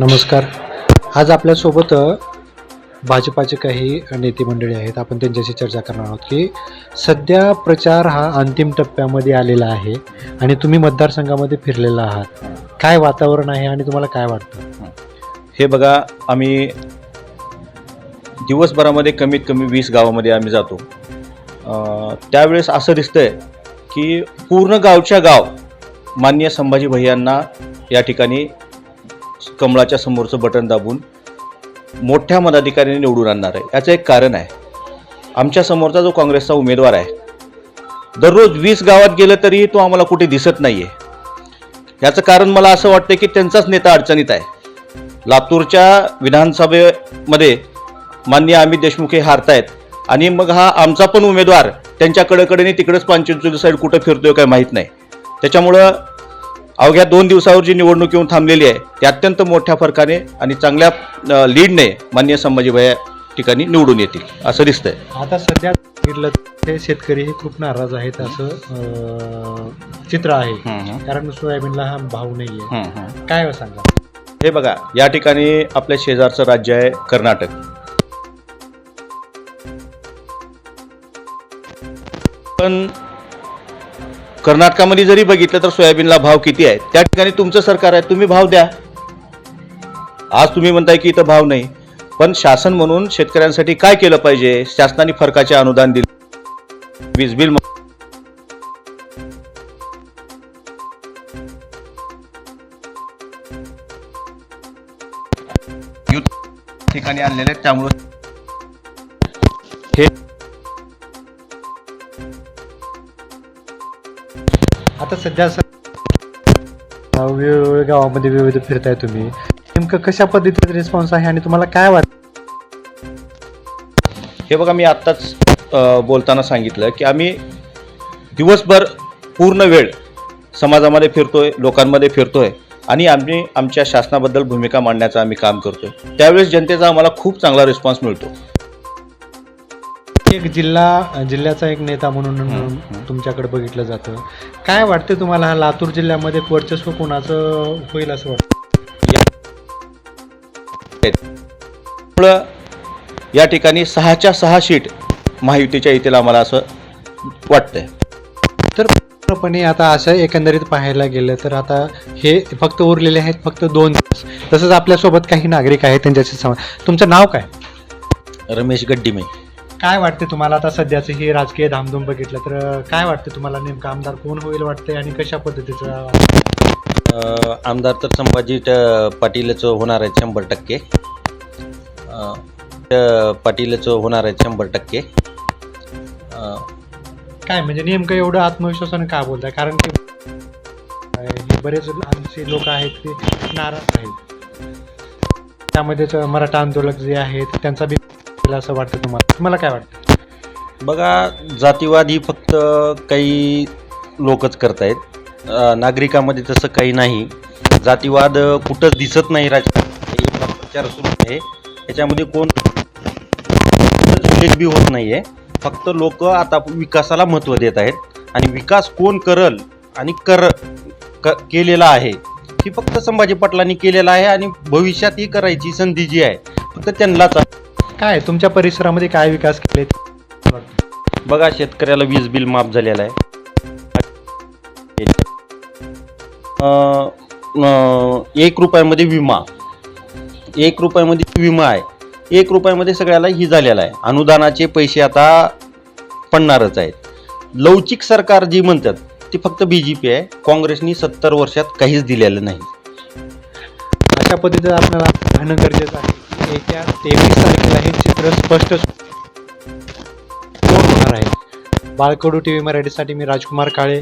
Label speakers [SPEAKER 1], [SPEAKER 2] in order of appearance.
[SPEAKER 1] नमस्कार. आज आपल्यासोबत भाजपाचे काही नेते मंडळी आहेत. आपण त्यांच्याशी चर्चा करणार आहोत की सध्या प्रचार हा अंतिम टप्प्यामध्ये आलेला आहे आणि तुम्ही मतदारसंघामध्ये फिरलेला आहात. काय वातावरण आहे आणि तुम्हाला काय वाटतं?
[SPEAKER 2] हे बघा आम्ही दिवसभरामध्ये कमीत कमी वीस गावामध्ये आम्ही जातो. त्यावेळेस असं दिसतंय की पूर्ण गावच्या गाव मान्य संभाजी भैयांना या ठिकाणी कमळाच्या समोरचं बटन दाबून मोठ्या मताधिकाऱ्यांनी निवडून आणणार आहे. याचं एक कारण आहे. आमच्या समोरचा जो काँग्रेसचा उमेदवार आहे दररोज वीस गावात गेलं तरी तो आम्हाला कुठे दिसत नाही आहे याचं कारण मला असं वाटतं की त्यांचाच नेता अडचणीत आहे. लातूरच्या विधानसभेमध्ये माननीय अमित देशमुख हे हारतायत आणि मग हा आमचा पण उमेदवार त्यांच्या तिकडंच तिकडेच पांचवीस साईड कुठं फिरतोय काय माहीत नाही. त्याच्यामुळं अवघ्या दोन दिवसावर जी निवडणूक येऊन थांबलेली आहे ती अत्यंत मोठ्या फरकाने आणि चांगल्या लीडने माननीय संभाजीभाई ठिकाणी निवडून येतील असं दिसतंय.
[SPEAKER 1] आता सध्या ते शेतकरी हे खूप नाराज आहेत असं चित्र आहे. कारण सोयाबीनला हा भाव नाही आहे काय सांगा?
[SPEAKER 2] हे बघा या ठिकाणी आपल्या शेजारचं राज्य आहे कर्नाटक. पण कर्नाटकामध्ये जरी बघितलं तर सोयाबीनला भाव किती आहे? त्या ठिकाणी तुमचं सरकार आहे तुम्ही भाव द्या. आज तुम्ही म्हणताय की इथं भाव नाही. पण शासन म्हणून शेतकऱ्यांसाठी काय केलं पाहिजे? शासनाने फरकाचे अनुदान दिले. वीज बिल ठिकाणी आणलेले आहेत त्यामुळे हे
[SPEAKER 1] आता सध्या वेगवेगळ्या गावामध्ये विविध फिरताय तुम्ही. नेमकं कशा पद्धतीचा रिस्पॉन्स आहे आणि तुम्हाला काय वाटतं
[SPEAKER 2] हे बघा मी आत्ताच बोलताना सांगितलं की आम्ही दिवसभर पूर्ण वेळ समाजामध्ये फिरतोय लोकांमध्ये फिरतोय आणि आम्ही आमच्या शासनाबद्दल भूमिका मांडण्याचं आम्ही काम करतोय. त्यावेळेस जनतेचा आम्हाला खूप चांगला रिस्पॉन्स मिळतो.
[SPEAKER 1] एक जिल्हा जिल्ह्याचा एक नेता म्हणून. तुमच्याकडे बघितलं जातं. काय वाटतं तुम्हाला हा लातूर जिल्ह्यामध्ये वर्चस्व कोणाचं होईल असं वाटतं?
[SPEAKER 2] या ठिकाणी सहाच्या सहा सीट महायुतीच्या येतील आम्हाला असं वाटतंय.
[SPEAKER 1] तर पूर्णपणे आता असं एकंदरीत पाहायला गेलं तर आता हे फक्त उरलेले आहेत फक्त दोन दिवस. तसंच आपल्यासोबत काही नागरिक आहेत त्यांच्याशी तुमचं नाव काय?
[SPEAKER 2] रमेश गड्डीमे.
[SPEAKER 1] काय वाटते तुम्हाला आता सध्याचं हे राजकीय धामधूम बघितलं तर काय वाटतं तुम्हाला? नेमकं आमदार कोण होईल वाटतंय आणि कशा पद्धतीचं?
[SPEAKER 3] अ, आमदार तर संभाजी ट- पाटीलच होणार आहेत शंभर टक्के. अ, ट- पाटीलच होणार आहेत शंभर टक्के. अ,
[SPEAKER 1] काय म्हणजे नेमकं एवढं आत्मविश्वासाने का बोलताय? कारण की हे बरेच आमचे लोक आहेत ते नाराज आहेत. त्यामध्येच मराठा आंदोलक जे आहेत त्यांचा बी असं वाटतं तुम्हाला? तुम्हाला काय वाटतं?
[SPEAKER 3] बघा जातीवाद ही फक्त काही लोकच करतायत. नागरिकामध्ये तसं काही नाही. जातीवाद कुठंच दिसत नाही राजकारण हे प्रचार सुरू आहे. याच्यामध्ये कोण बी होत नाही आहे फक्त लोक आता विकासाला महत्त्व देत आहेत. आणि विकास कोण करल आणि कर क केलेला आहे ही फक्त संभाजी पाटलांनी केलेला आहे आणि भविष्यात ही करायची संधी जी आहे फक्त त्यांनाच आहे.
[SPEAKER 1] काय तुमच्या परिसरामध्ये काय विकास केले?
[SPEAKER 3] बघा शेतकऱ्याला वीज बिल माफ झालेलं आहे. अं, अं, एक रुपयामध्ये विमा. एक रुपयामध्ये विमा आहे. एक रुपयामध्ये सगळ्याला ही झालेला आहे. अनुदानाचे पैसे आता पडणारच आहेत. लवचिक सरकार जी म्हणतात ती फक्त बी जे पी आहे. काँग्रेसनी सत्तर वर्षात काहीच दिलेलं नाही.
[SPEAKER 1] अशा पद्धतीचं आपल्याला पाहणं गरजेचं आहे. येत्या तेवीस तारखेला हे चित्र स्पष्ट होणार आहे. बाळकडू टी व्ही मराठीसाठी मी राजकुमार काळे.